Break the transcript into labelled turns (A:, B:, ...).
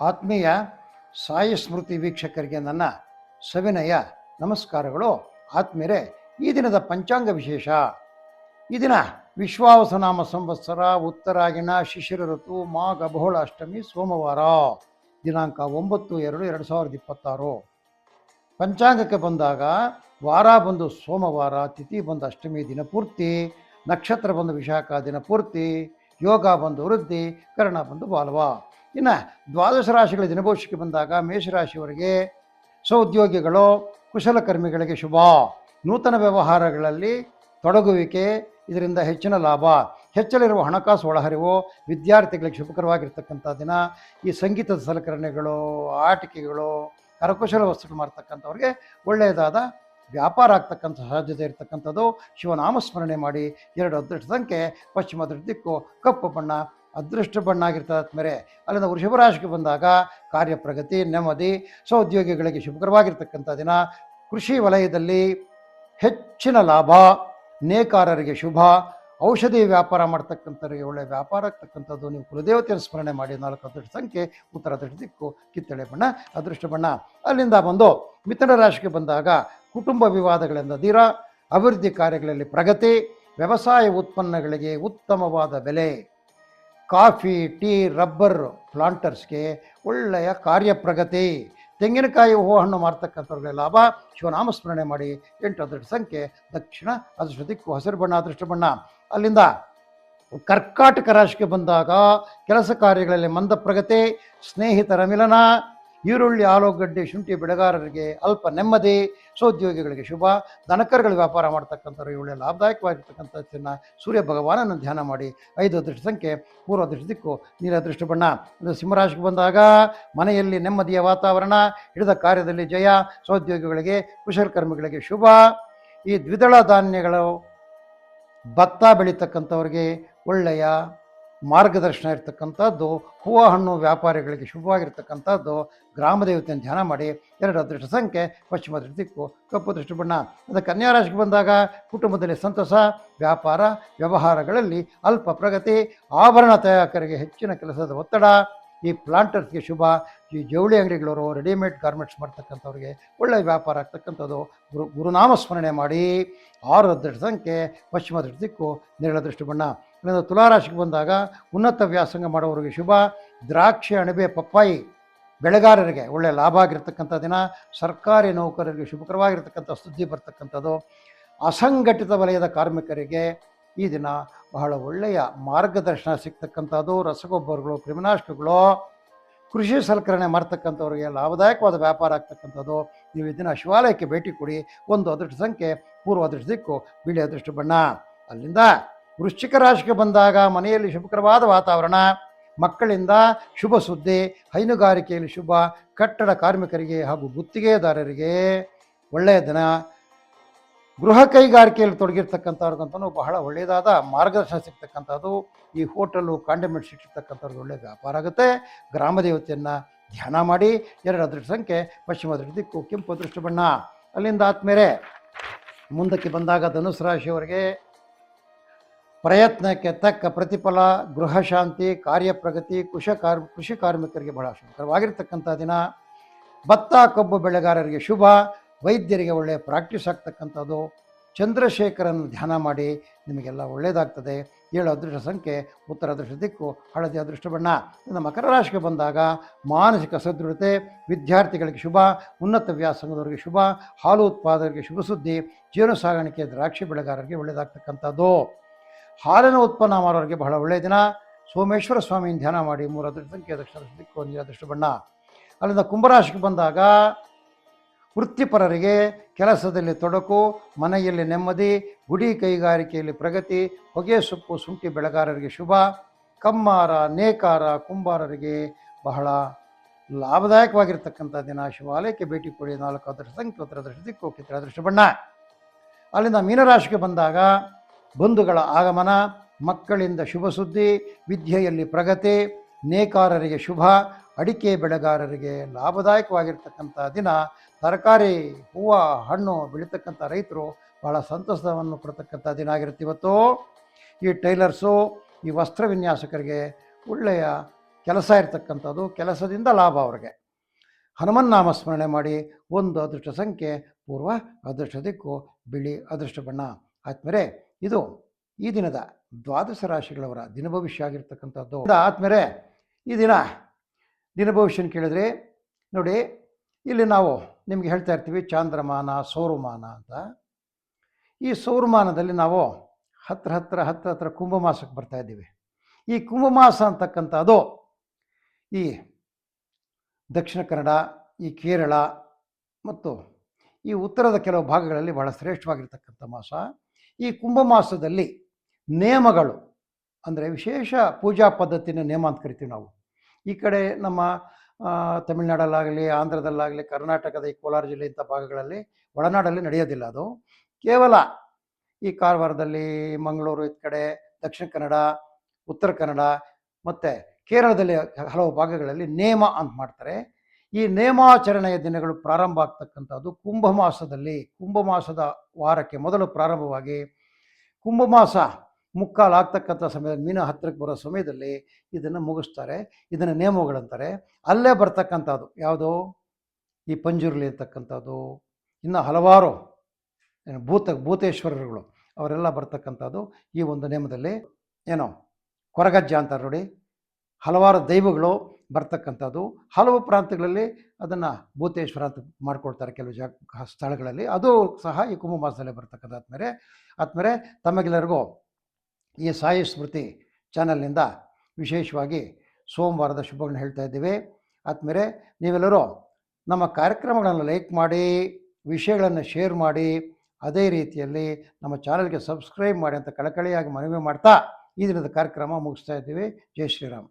A: ಆತ್ಮೀಯ ಸಾಯಿ ಸ್ಮೃತಿ ವೀಕ್ಷಕರಿಗೆ ನನ್ನ ಸವಿನಯ ನಮಸ್ಕಾರಗಳು. ಆತ್ಮೀಯರೇ, ಈ ದಿನದ ಪಂಚಾಂಗ ವಿಶೇಷ. ಈ ದಿನ ವಿಶ್ವಾವಸನಾಮ ಸಂವತ್ಸರ ಉತ್ತರಾಗಿಣ ಶಿಶಿರ ಋತು ಮಾಘ ಬಹುಳ ಅಷ್ಟಮಿ ಸೋಮವಾರ, ದಿನಾಂಕ ಒಂಬತ್ತು ಎರಡು ಎರಡು ಸಾವಿರದ ಇಪ್ಪತ್ತಾರು. ಪಂಚಾಂಗಕ್ಕೆ ಬಂದಾಗ ವಾರ ಬಂದು ಸೋಮವಾರ, ತಿಥಿ ಬಂದು ಅಷ್ಟಮಿ ದಿನ ಪೂರ್ತಿ, ನಕ್ಷತ್ರ ಬಂದು ವಿಶಾಖ ದಿನ ಪೂರ್ತಿ, ಯೋಗ ಬಂದು ವೃದ್ಧಿ ಕರ್ಣ ಬಂದು ಬಾಲ್ವ. ಇನ್ನು ದ್ವಾದಶ ರಾಶಿಗಳ ದಿನಭವಿಷ್ಯಕ್ಕೆ ಬಂದಾಗ ಮೇಷರಾಶಿಯವರಿಗೆ ಸ್ವಉದ್ಯೋಗಿಗಳು ಕುಶಲಕರ್ಮಿಗಳಿಗೆ ಶುಭ. ನೂತನ ವ್ಯವಹಾರಗಳಲ್ಲಿ ತೊಡಗುವಿಕೆ, ಇದರಿಂದ ಹೆಚ್ಚಿನ ಲಾಭ. ಹೆಚ್ಚಲಿರುವ ಹಣಕಾಸು ಒಳಹರಿವು, ವಿದ್ಯಾರ್ಥಿಗಳಿಗೆ ಶುಭಕರವಾಗಿರ್ತಕ್ಕಂಥ ದಿನ. ಈ ಸಂಗೀತದ ಸಲಕರಣೆಗಳು, ಆಟಿಕೆಗಳು, ಕರಕುಶಲ ವಸ್ತುಗಳು ಮಾಡ್ತಕ್ಕಂಥವ್ರಿಗೆ ಒಳ್ಳೆಯದಾದ ವ್ಯಾಪಾರ ಆಗ್ತಕ್ಕಂಥ ಸಾಧ್ಯತೆ ಇರತಕ್ಕಂಥದ್ದು. ಶಿವನಾಮಸ್ಮರಣೆ ಮಾಡಿ ಎರಡು ಅದೃಷ್ಟ ಸಂಖ್ಯೆ, ಪಶ್ಚಿಮ ದಿಕ್ಕು, ಕಪ್ಪು ಬಣ್ಣ ಅದೃಷ್ಟ ಬಣ್ಣ ಆಗಿರ್ತದೆ ಮೇಲೆ ಅಲ್ಲಿಂದ ವೃಷಭ ರಾಶಿಗೆ ಬಂದಾಗ ಕಾರ್ಯಪ್ರಗತಿ, ನೆಮ್ಮದಿ, ಸಹೋದ್ಯೋಗಿಗಳಿಗೆ ಶುಭಕರವಾಗಿರ್ತಕ್ಕಂಥ ದಿನ. ಕೃಷಿ ವಲಯದಲ್ಲಿ ಹೆಚ್ಚಿನ ಲಾಭ, ನೇಕಾರರಿಗೆ ಶುಭ, ಔಷಧಿ ವ್ಯಾಪಾರ ಮಾಡ್ತಕ್ಕಂಥವರಿಗೆ ಒಳ್ಳೆಯ ವ್ಯಾಪಾರ ಆಗ್ತಕ್ಕಂಥದ್ದು. ನೀವು ಕುಲದೇವತೆಯನ್ನು ಸ್ಮರಣೆ ಮಾಡಿ ನಾಲ್ಕು ಅದೃಷ್ಟ ಸಂಖ್ಯೆ, ಉತ್ತರ ಅದೃಷ್ಟ ದಿಕ್ಕು, ಕಿತ್ತಳೆ ಬಣ್ಣ, ಅದೃಷ್ಟ ಬಣ್ಣ. ಅಲ್ಲಿಂದ ಬಂದು ಮಿಥುನ ರಾಶಿಗೆ ಬಂದಾಗ ಕುಟುಂಬ ವಿವಾದಗಳಿಂದ ದೀರ, ಅಭಿವೃದ್ಧಿ ಕಾರ್ಯಗಳಲ್ಲಿ ಪ್ರಗತಿ, ವ್ಯವಸಾಯ ಉತ್ಪನ್ನಗಳಿಗೆ ಉತ್ತಮವಾದ ಬೆಲೆ. ಕಾಫಿ, ಟೀ, ರಬ್ಬರ್ ಪ್ಲಾಂಟರ್ಸ್ಗೆ ಒಳ್ಳೆಯ ಕಾರ್ಯಪ್ರಗತಿ. ತೆಂಗಿನಕಾಯಿ, ಹೂವು ಹಣ್ಣು ಮಾರ್ತಕ್ಕಂಥವ್ರಿಗೆ ಲಾಭ. ಶಿವನಾಮಸ್ಮರಣೆ ಮಾಡಿ ಎಂಟು ಅದೃಷ್ಟ ಸಂಖ್ಯೆ, ದಕ್ಷಿಣ ಅದೃಷ್ಟ ದಿಕ್ಕು ಹಸಿರು ಬಣ್ಣ, ಅದೃಷ್ಟ ಬಣ್ಣ. ಅಲ್ಲಿಂದ ಕರ್ಕಾಟಕ ರಾಶಿಗೆ ಬಂದಾಗ ಕೆಲಸ ಕಾರ್ಯಗಳಲ್ಲಿ ಮಂದ ಪ್ರಗತಿ ಸ್ನೇಹಿತರ ಮಿಲನ ಈರುಳ್ಳಿ ಆಲೂಗಡ್ಡೆ ಶುಂಠಿ ಬೆಳೆಗಾರರಿಗೆ ಅಲ್ಪ ನೆಮ್ಮದಿ ಸ್ವೋದ್ಯೋಗಿಗಳಿಗೆ ಶುಭ. ದನಕರುಗಳ ವ್ಯಾಪಾರ ಮಾಡ್ತಕ್ಕಂಥವ್ರಿಗೆ ಒಳ್ಳೆಯ ಲಾಭದಾಯಕವಾಗಿರ್ತಕ್ಕಂಥದ್ದನ್ನು ಸೂರ್ಯ ಭಗವಾನನ್ನು ಧ್ಯಾನ ಮಾಡಿ. ಐದು ಅದೃಷ್ಟ ಸಂಖ್ಯೆ ಪೂರ್ವ ಅದೃಷ್ಟ ದಿಕ್ಕು ನೀರ ಅದೃಷ್ಟ ಬಣ್ಣ. ಇದು ಸಿಂಹರಾಶಿಗೆ ಬಂದಾಗ ಮನೆಯಲ್ಲಿ ನೆಮ್ಮದಿಯ ವಾತಾವರಣ, ಹಿಡಿದ ಕಾರ್ಯದಲ್ಲಿ ಜಯ ಸ್ವೋದ್ಯೋಗಿಗಳಿಗೆ ಕುಶಲಕರ್ಮಿಗಳಿಗೆ ಶುಭ. ಈ ದ್ವಿದಳ ಧಾನ್ಯಗಳು ಭತ್ತ ಬೆಳೀತಕ್ಕಂಥವ್ರಿಗೆ ಒಳ್ಳೆಯ ಮಾರ್ಗದರ್ಶನ ಇರತಕ್ಕಂಥದ್ದು, ಹೂವು ಹಣ್ಣು ವ್ಯಾಪಾರಿಗಳಿಗೆ ಶುಭವಾಗಿರ್ತಕ್ಕಂಥದ್ದು, ಗ್ರಾಮ ದೇವತೆಯನ್ನು ಧ್ಯಾನ ಮಾಡಿ, ಎರಡು ಅದೃಷ್ಟ ಸಂಖ್ಯೆ, ಪಶ್ಚಿಮ ದಿಕ್ಕು, ಕಪ್ಪು ದೃಷ್ಟಿ ಬಣ್ಣ. ಅದು ಕನ್ಯಾ ರಾಶಿಗೆ ಬಂದಾಗ ಕುಟುಂಬದಲ್ಲಿ ಸಂತಸ, ವ್ಯಾಪಾರ, ವ್ಯವಹಾರಗಳಲ್ಲಿ ಅಲ್ಪ ಪ್ರಗತಿ, ಆಭರಣ ತಯಾರಕರಿಗೆ ಹೆಚ್ಚಿನ ಕೆಲಸದ ಒತ್ತಡ, ಈ ಪ್ಲಾಂಟರ್ಸ್ಗೆ ಶುಭ, ಈ ಜವಳಿ ಅಂಗಡಿಗಳವರು, ರೆಡಿಮೇಡ್ ಗಾರ್ಮೆಂಟ್ಸ್ ಮಾಡ್ತಕ್ಕಂಥವ್ರಿಗೆ ಒಳ್ಳೆಯ ವ್ಯಾಪಾರ ಆಗ್ತಕ್ಕಂಥದ್ದು. ಗುರು, ಗುರುನಾಮ ಸ್ಮರಣೆ ಮಾಡಿ, ಆರು ಅದೃಷ್ಟ ಸಂಖ್ಯೆ, ಪಶ್ಚಿಮ ದೃಷ್ಟಿ ದಿಕ್ಕು, ನೇರಳ ದೃಷ್ಟಿ ಬಣ್ಣ. ಇಲ್ಲಿಂದ ತುಲಾರಾಶಿಗೆ ಬಂದಾಗ ಉನ್ನತ ವ್ಯಾಸಂಗ ಮಾಡೋರಿಗೆ ಶುಭ. ದ್ರಾಕ್ಷಿ, ಅಣಬೆ, ಪಪ್ಪಾಯಿ ಬೆಳೆಗಾರರಿಗೆ ಒಳ್ಳೆಯ ಲಾಭ ಆಗಿರ್ತಕ್ಕಂಥ ದಿನ. ಸರ್ಕಾರಿ ನೌಕರರಿಗೆ ಶುಭಕರವಾಗಿರ್ತಕ್ಕಂಥ ಸುದ್ದಿ ಬರ್ತಕ್ಕಂಥದ್ದು. ಅಸಂಘಟಿತ ವಲಯದ ಕಾರ್ಮಿಕರಿಗೆ ಈ ದಿನ ಬಹಳ ಒಳ್ಳೆಯ ಮಾರ್ಗದರ್ಶನ ಸಿಗ್ತಕ್ಕಂಥದ್ದು. ರಸಗೊಬ್ಬರಗಳು, ಕ್ರಿಮಿನಾಶಕಗಳು, ಕೃಷಿ ಸಲಕರಣೆ ಮಾಡ್ತಕ್ಕಂಥವ್ರಿಗೆ ಲಾಭದಾಯಕವಾದ ವ್ಯಾಪಾರ ಆಗ್ತಕ್ಕಂಥದ್ದು. ನೀವು ಇದನ್ನು ದಿನ ಶಿವಾಲಯಕ್ಕೆ ಭೇಟಿ ಕೊಡಿ. ಒಂದು ಅದೃಷ್ಟ ಸಂಖ್ಯೆ ಪೂರ್ವ ಅದೃಷ್ಟ ದಿಕ್ಕು, ಬಿಳಿ ಅದೃಷ್ಟ ಬಣ್ಣ. ಅಲ್ಲಿಂದ ವೃಶ್ಚಿಕ ರಾಶಿಗೆ ಬಂದಾಗ ಮನೆಯಲ್ಲಿ ಶುಭಕರವಾದ ವಾತಾವರಣ, ಮಕ್ಕಳಿಂದ ಶುಭ ಸುದ್ದಿ, ಹೈನುಗಾರಿಕೆಯಲ್ಲಿ ಶುಭ, ಕಟ್ಟಡ ಕಾರ್ಮಿಕರಿಗೆ ಹಾಗೂ ಗುತ್ತಿಗೆದಾರರಿಗೆ ಒಳ್ಳೆಯ ದಿನ. ಗೃಹ ಕೈಗಾರಿಕೆಯಲ್ಲಿ ತೊಡಗಿರ್ತಕ್ಕಂಥವ್ರಿಗಂತೂ ಬಹಳ ಒಳ್ಳೆಯದಾದ ಮಾರ್ಗದರ್ಶನ ಸಿಗ್ತಕ್ಕಂಥದ್ದು. ಈ ಹೋಟೆಲು, ಕಾಂಡಿಮೆಂಟ್ ಸಿಗ್ತಕ್ಕಂಥವ್ರಿಗೆ ಒಳ್ಳೆಯ ವ್ಯಾಪಾರ ಆಗುತ್ತೆ. ಗ್ರಾಮ ದೇವತೆಯನ್ನು ಧ್ಯಾನ ಮಾಡಿ, ಎರಡು ಅದೃಷ್ಟ ಸಂಖ್ಯೆ, ಪಶ್ಚಿಮ ದಿಕ್ಕು, ಕೆಂಪು ಅದೃಷ್ಟ ಬಣ್ಣ. ಅಲ್ಲಿಂದ ಆದ್ಮೇಲೆ ಮುಂದಕ್ಕೆ ಬಂದಾಗ ಧನುಸು ರಾಶಿಯವರಿಗೆ ಪ್ರಯತ್ನಕ್ಕೆ ತಕ್ಕ ಪ್ರತಿಫಲ, ಗೃಹ ಶಾಂತಿ, ಕಾರ್ಯಪ್ರಗತಿ ಕೃಷಿ ಕಾರ್, ಕೃಷಿ ಕಾರ್ಮಿಕರಿಗೆ ಬಹಳ ಶುಭಕರವಾಗಿರ್ತಕ್ಕಂಥ ದಿನ. ಭತ್ತ, ಕಬ್ಬು ಬೆಳೆಗಾರರಿಗೆ ಶುಭ. ವೈದ್ಯರಿಗೆ ಒಳ್ಳೆಯ ಪ್ರಾಕ್ಟೀಸ್ ಆಗ್ತಕ್ಕಂಥದ್ದು. ಚಂದ್ರಶೇಖರನ್ನು ಧ್ಯಾನ ಮಾಡಿ ನಿಮಗೆಲ್ಲ ಒಳ್ಳೆಯದಾಗ್ತದೆ ಏಳು ಅದೃಷ್ಟ ಸಂಖ್ಯೆ, ಉತ್ತರ ಅದೃಷ್ಟ ದಿಕ್ಕು, ಹಳದಿ ಅದೃಷ್ಟ ಬಣ್ಣ. ಇನ್ನು ಮಕರ ರಾಶಿಗೆ ಬಂದಾಗ ಮಾನಸಿಕ ಸದೃಢತೆ, ವಿದ್ಯಾರ್ಥಿಗಳಿಗೆ ಶುಭ, ಉನ್ನತ ವ್ಯಾಸಂಗದವರಿಗೆ ಶುಭ, ಹಾಲು ಉತ್ಪಾದಕರಿಗೆ ಶುಭ ಸುದ್ದಿ, ಜೀವನ ಸಾಗಾಣಿಕೆ, ದ್ರಾಕ್ಷಿ ಬೆಳೆಗಾರರಿಗೆ ಒಳ್ಳೆಯದಾಗ್ತಕ್ಕಂಥದ್ದು ಹಾಲಿನ ಉತ್ಪನ್ನ ಮಾಡೋರಿಗೆ ಬಹಳ ಒಳ್ಳೆಯ ದಿನ. ಸೋಮೇಶ್ವರ ಸ್ವಾಮಿಯನ್ನು ಧ್ಯಾನ ಮಾಡಿ ಮೂರು ಸಂಖ್ಯೆ ದಕ್ಷಿಣ ನೀಲ ಅದೃಷ್ಟ ಬಣ್ಣ. ಅಲ್ಲಿಂದ ಕುಂಭರಾಶಿಗೆ ಬಂದಾಗ ವೃತ್ತಿಪರರಿಗೆ ಕೆಲಸದಲ್ಲಿ ತೊಡಕು, ಮನೆಯಲ್ಲಿ ನೆಮ್ಮದಿ, ಗುಡಿ ಕೈಗಾರಿಕೆಯಲ್ಲಿ ಪ್ರಗತಿ, ಹೊಗೆ ಸೊಪ್ಪು, ಶುಂಠಿ ಬೆಳೆಗಾರರಿಗೆ ಶುಭ, ಕಮ್ಮಾರ, ನೇಕಾರ, ಕುಂಬಾರರಿಗೆ ಬಹಳ ಲಾಭದಾಯಕವಾಗಿರ್ತಕ್ಕಂಥ ದಿನ. ಶಿವಾಲಯಕ್ಕೆ ಭೇಟಿ ಕೊಡಿ, ನಾಲ್ಕು ಅದೃಷ್ಟ ಸಂಖ್ಯೆ ಅದೃಷ್ಟ ದಿಕ್ಕು ಕಿತ್ತರ ಅದೃಷ್ಟ ಬಣ್ಣ. ಅಲ್ಲಿಂದ ಮೀನರಾಶಿಗೆ ಬಂದಾಗ ಬಂಧುಗಳ ಆಗಮನ, ಮಕ್ಕಳಿಂದ ಶುಭ ಸುದ್ದಿ, ವಿದ್ಯೆಯಲ್ಲಿ ಪ್ರಗತಿ, ನೇಕಾರರಿಗೆ ಶುಭ, ಅಡಿಕೆ ಬೆಳೆಗಾರರಿಗೆ ಲಾಭದಾಯಕವಾಗಿರ್ತಕ್ಕಂಥ ದಿನ. ತರಕಾರಿ, ಹೂವು, ಹಣ್ಣು ಬೆಳೀತಕ್ಕಂಥ ರೈತರು ಬಹಳ ಸಂತಸವನ್ನು ಕೊಡ್ತಕ್ಕಂಥ ದಿನ ಆಗಿರುತ್ತೆ ಇವತ್ತು. ಈ ಟೈಲರ್ಸು, ಈ ವಸ್ತ್ರ ವಿನ್ಯಾಸಕರಿಗೆ ಒಳ್ಳೆಯ ಕೆಲಸ ಇರತಕ್ಕಂಥದ್ದು, ಕೆಲಸದಿಂದ ಲಾಭ ಅವ್ರಿಗೆ. ಹನುಮನ್ನಾಮ ಸ್ಮರಣೆ ಮಾಡಿ ಒಂದು ಅದೃಷ್ಟ ಸಂಖ್ಯೆ, ಪೂರ್ವ ಅದೃಷ್ಟ ದಿಕ್ಕು, ಬಿಳಿ ಅದೃಷ್ಟ ಬಣ್ಣ. ಆದ್ಮೇಲೆ ಇದು ಈ ದಿನದ ದ್ವಾದಶ ರಾಶಿಗಳವರ ದಿನ ಭವಿಷ್ಯ ಆಗಿರ್ತಕ್ಕಂಥದ್ದು. ಆದ್ಮೇಲೆ ಈ ದಿನ ದಿನ ಭವಿಷ್ಯನ ಕೇಳಿದ್ರೆ, ನೋಡಿ, ಇಲ್ಲಿ ನಾವು ನಿಮಗೆ ಹೇಳ್ತಾ ಇರ್ತೀವಿ ಚಾಂದ್ರಮಾನ, ಸೌರಮಾನ ಅಂತ. ಈ ಸೌರಮಾನದಲ್ಲಿ ನಾವು ಹತ್ರ ಹತ್ರ ಹತ್ರ ಹತ್ರ ಕುಂಭಮಾಸಕ್ಕೆ ಬರ್ತಾ ಇದ್ದೀವಿ. ಈ ಕುಂಭ ಮಾಸ ಅಂತಕ್ಕಂಥದ್ದು ಈ ದಕ್ಷಿಣ ಕನ್ನಡ, ಈ ಕೇರಳ ಮತ್ತು ಈ ಉತ್ತರದ ಕೆಲವು ಭಾಗಗಳಲ್ಲಿ ಭಾಳ ಶ್ರೇಷ್ಠವಾಗಿರ್ತಕ್ಕಂಥ ಮಾಸ. ಈ ಕುಂಭಮಾಸದಲ್ಲಿ ನೇಮಗಳು, ಅಂದರೆ ವಿಶೇಷ ಪೂಜಾ ಪದ್ಧತಿನ ನೇಮ ಅಂತ ಕರಿತೀವಿ ನಾವು. ಈ ಕಡೆ ನಮ್ಮ ತಮಿಳ್ನಾಡಲ್ಲಾಗಲಿ, ಆಂಧ್ರದಲ್ಲಾಗಲಿ, ಕರ್ನಾಟಕದ ಈ ಕೋಲಾರ ಜಿಲ್ಲೆ ಇಂಥ ಭಾಗಗಳಲ್ಲಿ ಒಳನಾಡಲ್ಲಿ ನಡೆಯೋದಿಲ್ಲ ಅದು. ಕೇವಲ ಈ ಕಾರವಾರದಲ್ಲಿ ಮಂಗಳೂರು ಈ ಕಡೆ, ದಕ್ಷಿಣ ಕನ್ನಡ, ಉತ್ತರ ಕನ್ನಡ ಮತ್ತು ಕೇರಳದಲ್ಲಿ ಹಲವು ಭಾಗಗಳಲ್ಲಿ ನೇಮ ಅಂತ ಮಾಡ್ತಾರೆ. ಈ ನೇಮಾಚರಣೆಯ ದಿನಗಳು ಪ್ರಾರಂಭ ಆಗ್ತಕ್ಕಂಥದ್ದು ಕುಂಭ ಮಾಸದ ವಾರಕ್ಕೆ ಮೊದಲು ಪ್ರಾರಂಭವಾಗಿ ಕುಂಭಮಾಸ ಮುಕ್ಕಾಲು ಆಗ್ತಕ್ಕಂಥ ಸಮಯದಲ್ಲಿ ಮೀನ ಹತ್ತಿರಕ್ಕೆ ಬರೋ ಸಮಯದಲ್ಲಿ ಇದನ್ನು ಮುಗಿಸ್ತಾರೆ. ಇದನ್ನು ನೇಮಗಳಂತಾರೆ ಅಲ್ಲೇ ಬರ್ತಕ್ಕಂಥದ್ದು ಯಾವುದು? ಈ ಪಂಜುರ್ಲಿ ಇರ್ತಕ್ಕಂಥದ್ದು ಇನ್ನು ಹಲವಾರು ಭೂತ, ಭೂತೇಶ್ವರರುಗಳು ಅವರೆಲ್ಲ ಬರ್ತಕ್ಕಂಥದ್ದು ಈ ಒಂದು ನೇಮದಲ್ಲಿ. ಏನೋ? ಕೊರಗಜ್ಜ ಅಂತಾರೆ ನೋಡಿ. ಹಲವಾರು ದೈವಗಳು ಬರ್ತಕ್ಕಂಥದ್ದು. ಹಲವು ಪ್ರಾಂತ್ಯಗಳಲ್ಲಿ ಅದನ್ನು ಭೂತೇಶ್ವರ ಅಂತ ಮಾಡ್ಕೊಳ್ತಾರೆ ಕೆಲವು ಜಾಗ, ಸ್ಥಳಗಳಲ್ಲಿ. ಅದು ಸಹ ಈ ಕುಂಭಮಾಸದಲ್ಲಿ ಬರ್ತಕ್ಕಂಥ ಆದ್ಮೇಲೆ ಆದ್ಮೇಲೆ ತಮಗೆಲ್ಲರಿಗೂ ಈ ಸಾಯಿ ಸ್ಮೃತಿ ಚಾನಲ್ನಿಂದ ವಿಶೇಷವಾಗಿ ಸೋಮವಾರದ ಶುಭಗಳನ್ನ ಹೇಳ್ತಾ ಇದ್ದೀವಿ. ಆದ್ಮೇಲೆ ನೀವೆಲ್ಲರೂ ನಮ್ಮ ಕಾರ್ಯಕ್ರಮಗಳನ್ನು ಲೈಕ್ ಮಾಡಿ, ವಿಷಯಗಳನ್ನು ಶೇರ್ ಮಾಡಿ, ಅದೇ ರೀತಿಯಲ್ಲಿ ನಮ್ಮ ಚಾನಲ್ಗೆ ಸಬ್ಸ್ಕ್ರೈಬ್ ಮಾಡಿ ಅಂತ ಕಳಕಳಿಯಾಗಿ ಮನವಿ ಮಾಡ್ತಾ ಈ ದಿನದ ಕಾರ್ಯಕ್ರಮ ಮುಗಿಸ್ತಾ ಇದ್ದೀವಿ. ಜೈ ಶ್ರೀರಾಮ್.